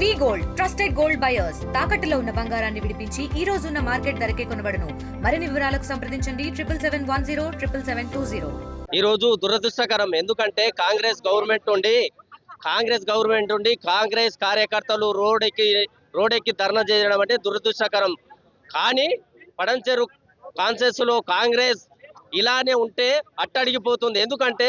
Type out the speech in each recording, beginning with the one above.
V gold trusted gold buyers. తాకట్టులో ఉన్న బంగారాన్ని విడిపించి ఈ రోజు ఉన్న మార్కెట్ ధరకే కొనబడను. మరిన్ని వివరాలకు సంప్రదించండి. Triple seven one zero triple seven two zero. ఈ రోజు దురదృష్టకరం. ఎందుకంటే కాంగ్రెస్ గవర్నమెంట్ ఉండి కాంగ్రెస్ గవర్నమెంట్ ఉండి కాంగ్రెస్ కార్యకర్తలు రోడ్డెక్కి రోడ్డెక్కి ధర్నా చేయడం అంటే దురదృష్టకరం. కానీ పడంచెరు కాన్సెస్లో కాంగ్రెస్ ఇలానే ఉంటే అట్టడిగిపోతుంది. ఎందుకంటే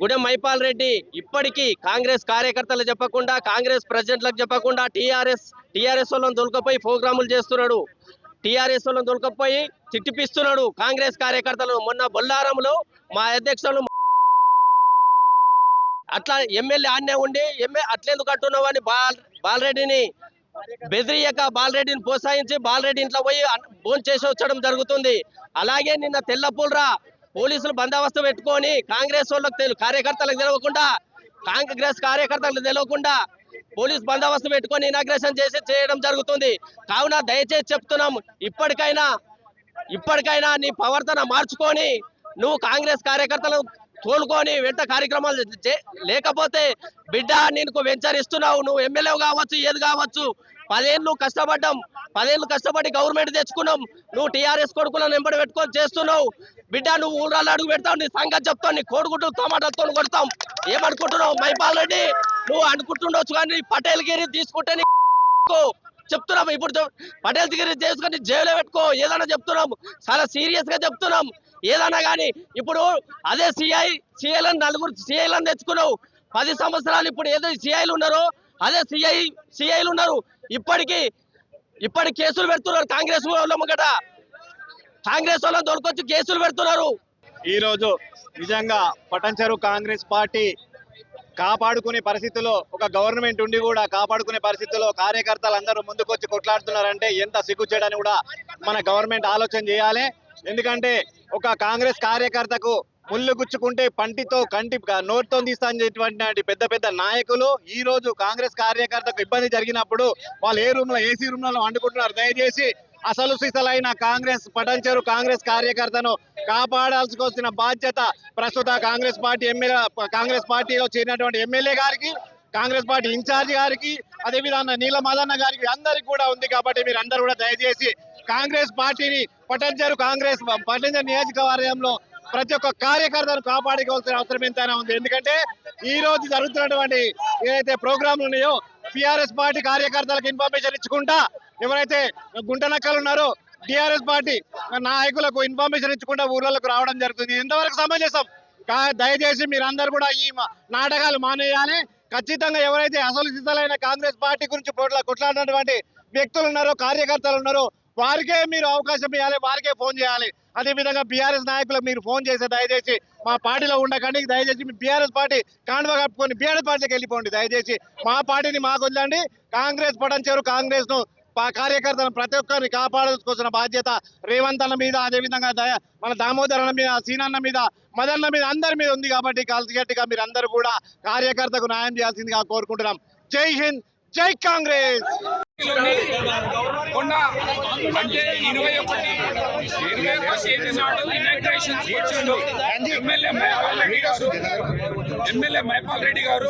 గుడెం మైపాల్ రెడ్డి ఇప్పటికీ కాంగ్రెస్ కార్యకర్తలు చెప్పకుండా కాంగ్రెస్ ప్రెసిడెంట్లకు చెప్పకుండా టీఆర్ఎస్ టీఆర్ఎస్ వాళ్ళని దొలకపోయి ప్రోగ్రాములు చేస్తున్నాడు. టీఆర్ఎస్ వాళ్ళని దొలకపోయి తిట్టిపిస్తున్నాడు కాంగ్రెస్ కార్యకర్తలు. మొన్న బొల్లారంలో మా అధ్యక్షులు అట్లా ఎమ్మెల్యే ఆన్నే ఉండి ఎమ్మె అట్లెందుకు అంటున్నావు అని బాల్ బాలరెడ్డిని బెదిరియక బాలరెడ్డిని ప్రోత్సహించి బాలరెడ్డి ఇంట్లో పోయి ఫోన్ చేసి వచ్చడం జరుగుతుంది. అలాగే నిన్న తెల్లపూలరా పోలీసులు బందోబస్తు పెట్టుకొని కాంగ్రెస్ వాళ్ళకి తెలు కార్యకర్తలకు తెలియకుండా కాంగ్రెస్ కార్యకర్తలకు తెలియకుండా పోలీస్ బందోబస్తు పెట్టుకొని ఇనాగ్రేషన్ చేసి చేయడం జరుగుతుంది. కావున దయచేసి చెప్తున్నాం ఇప్పటికైనా ఇప్పటికైనా నీ ప్రవర్తన మార్చుకొని నువ్వు కాంగ్రెస్ కార్యకర్తలు తోలుకొని వెంట కార్యక్రమాలు లేకపోతే బిడ్డ నీకు వెంచర్ ఇస్తున్నావు నువ్వు ఎమ్మెల్యే కావచ్చు ఏది కావచ్చు పదేళ్ళు కష్టపడ్డాం పదేళ్ళు కష్టపడి గవర్నమెంట్ తెచ్చుకున్నాం నువ్వు టీఆర్ఎస్ కొడుకులను వెంబడి పెట్టుకొని చేస్తున్నావు. బిడ్డ నువ్వు ఊరాలు అడుగు పెడతావు నీ సంగతి చెప్తావు నీ కోడిగుడ్డు టమాటాలతో కొడతాం. ఏమనుకుంటున్నావు మైపాల్ రెడ్డి? నువ్వు అనుకుంటుండొచ్చు కానీ పటేల్ గిరి తీసుకుంటే చెప్తున్నాం ఇప్పుడు పటేల్ గిరి చేసుకొని జైల్లో పెట్టుకో ఏదైనా చెప్తున్నాం. చాలా సీరియస్గా చెప్తున్నాం. ఏదైనా కానీ ఇప్పుడు అదే సిఐ సిఐలను నలుగురు సిఐలను తెచ్చుకున్నావు. పది సంవత్సరాలు ఇప్పుడు ఏదో సిఐలు ఉన్నారో అదే సిఐ సిఐలు ఉన్నారు. ఇప్పటికి కేసులు పెడుతున్నారు కాంగ్రెస్ వాళ్ళ ముంగట. కాంగ్రెస్ వాళ్ళని దొరకొచ్చి కేసులు పెడుతున్నారు. ఈ రోజు నిజంగా పటంచెరు కాంగ్రెస్ పార్టీ కాపాడుకునే పరిస్థితిలో ఒక గవర్నమెంట్ ఉండి కూడా కాపాడుకునే పరిస్థితిలో కార్యకర్తలు అందరూ ముందుకొచ్చి కొట్లాడుతున్నారంటే ఎంత సిగ్గుచేయడానికి కూడా మన గవర్నమెంట్ ఆలోచన చేయాలి. ఎందుకంటే ఒక కాంగ్రెస్ కార్యకర్తకు ముళ్ళు గుచ్చుకుంటే పంటితో కంటి నోటితో తీస్తానటువంటి పెద్ద పెద్ద నాయకులు ఈ రోజు కాంగ్రెస్ కార్యకర్తకు ఇబ్బంది జరిగినప్పుడు వాళ్ళు ఏ రూమ్లో ఏసీ రూమ్లో వండుకుంటున్నారు? దయచేసి అసలు సిసలైన కాంగ్రెస్ పటంచెరు కాంగ్రెస్ కార్యకర్తను కాపాడాల్సిన బాధ్యత ప్రస్తుత కాంగ్రెస్ పార్టీ ఎమ్మెల్యే కాంగ్రెస్ పార్టీలో చేరినటువంటి ఎమ్మెల్యే గారికి కాంగ్రెస్ పార్టీ ఇన్ఛార్జ్ గారికి అదేవిధంగా నీల మదన్న గారికి అందరికి కూడా ఉంది కాబట్టి మీరు అందరూ కూడా దయచేసి కాంగ్రెస్ పార్టీని పటంచెరు కాంగ్రెస్ పటంచెరు నియోజకవర్గంలో ప్రతి ఒక్క కార్యకర్తను కాపాడుకోవాల్సిన అవసరం ఎంతైనా ఉంది. ఎందుకంటే ఈ రోజు జరుగుతున్నటువంటి ఏదైతే ప్రోగ్రాంలు ఉన్నాయో టిఆర్ఎస్ పార్టీ కార్యకర్తలకు ఇన్ఫర్మేషన్ ఇచ్చుకుంటా ఎవరైతే గుంటనక్కలు ఉన్నారో టిఆర్ఎస్ పార్టీ నాయకులకు ఇన్ఫర్మేషన్ ఇచ్చుకుంటా ఊర్లకు రావడం జరుగుతుంది. ఎంతవరకు సమంజసం. దయచేసి మీరందరూ కూడా ఈ మా- నాటకాలు మానేయాలి. ఖచ్చితంగా ఎవరైతే అసలు సిద్ధలైన కాంగ్రెస్ పార్టీ గురించి కొట్లాడినటువంటి వ్యక్తులు ఉన్నారో కార్యకర్తలు ఉన్నారో వారికే మీరు అవకాశం ఇవ్వాలి వారికే ఫోన్ చేయాలి. అదే విధంగా బీఆర్ఎస్ నాయకులకు మీరు ఫోన్ చేసి దయచేసి మా పార్టీలో ఉండకండి. దయచేసి మీ బీఆర్ఎస్ పార్టీ కాండవ కప్పుకొని బీఆర్ఎస్ పార్టీకి వెళ్ళిపోండి. దయచేసి మా పార్టీని మాకు వదలండి. కాంగ్రెస్ పటంచారు కాంగ్రెస్ను కార్యకర్తలను ప్రతి ఒక్కరిని కాపాడుకోవాల్సిన బాధ్యత రేవంత్ అన్న మీద అదేవిధంగా దయ మన దామోదర్ అన్న మీద సీనన్న మీద మదన్న మీద అందరి మీద ఉంది కాబట్టి కలిసికట్టుగా మీరు అందరూ కూడా కార్యకర్తకు న్యాయం చేయాల్సిందిగా కోరుకుంటున్నాం. జై హింద్! జై కాంగ్రెస్ అంటే ఇరవై ఒకటి ఇరవై ఒకటి తేదీ నాడు ఎమ్మెల్యే మైపాల్ రెడ్డి గారు ఎమ్మెల్యే మైపాల్ రెడ్డి గారు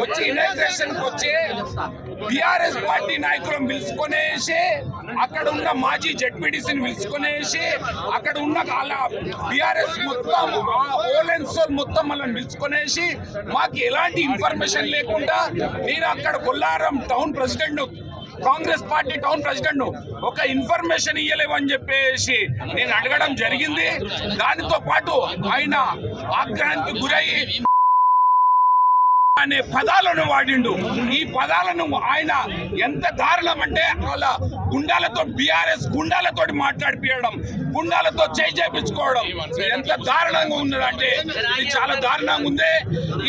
వచ్చి ఇనాగ్రేషన్ వచ్చి బిఆర్ఎస్ పార్టీ నాయకులను పిలుచుకునేసి అక్కడ ఉన్న మాజీ జడ్పీటీసీని పిలుచుకునేసి అక్కడ ఉన్న వాళ్ళ బిఆర్ఎస్ మొత్తం ఆ ఓలెన్స్ మొత్తం మనల్ని పిలుచుకునేసి మాకు ఎలాంటి ఇన్ఫర్మేషన్ లేకుండా నేను అక్కడ Kollaram town president Congress party town president ఒక ఇన్ఫర్మేషన్ ఇయ్యలేవని చెప్పేసి నేను అడగడం జరిగింది. దానితో పాటు ఆయన ఆగ్రహానికి గురయ్యి అనే పదాలను వాడిండు. ఈ పదాలను ఆయన ఎంత దారుణం అంటే వాళ్ళ గుండాలతో బీఆర్ఎస్ గుండాలతో మాట్లాడిపియడం గుండాలతో చేయి చేపించుకోవడం ఎంత దారుణంగా ఉన్నదంటే ఇది చాలా దారుణంగా ఉంది.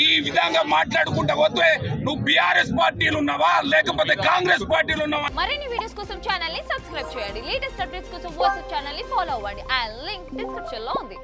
ఈ విధంగా మాట్లాడుకుంటా పోతే నువ్వు బీఆర్ఎస్ పార్టీలు ఉన్నావా? లేకపోతే కాంగ్రెస్ పార్టీలు ఉన్నావా? మరిన్ని వీడియోస్ కోసం ఛానల్ని సబ్స్క్రైబ్ చేయండి. లేటెస్ట్ అప్డేట్స్ కోసం వాట్సాప్ ఛానల్ని ఫాలో అవ్వండి. అండ్ లింక్ డిస్క్రిప్షన్లో ఉంది.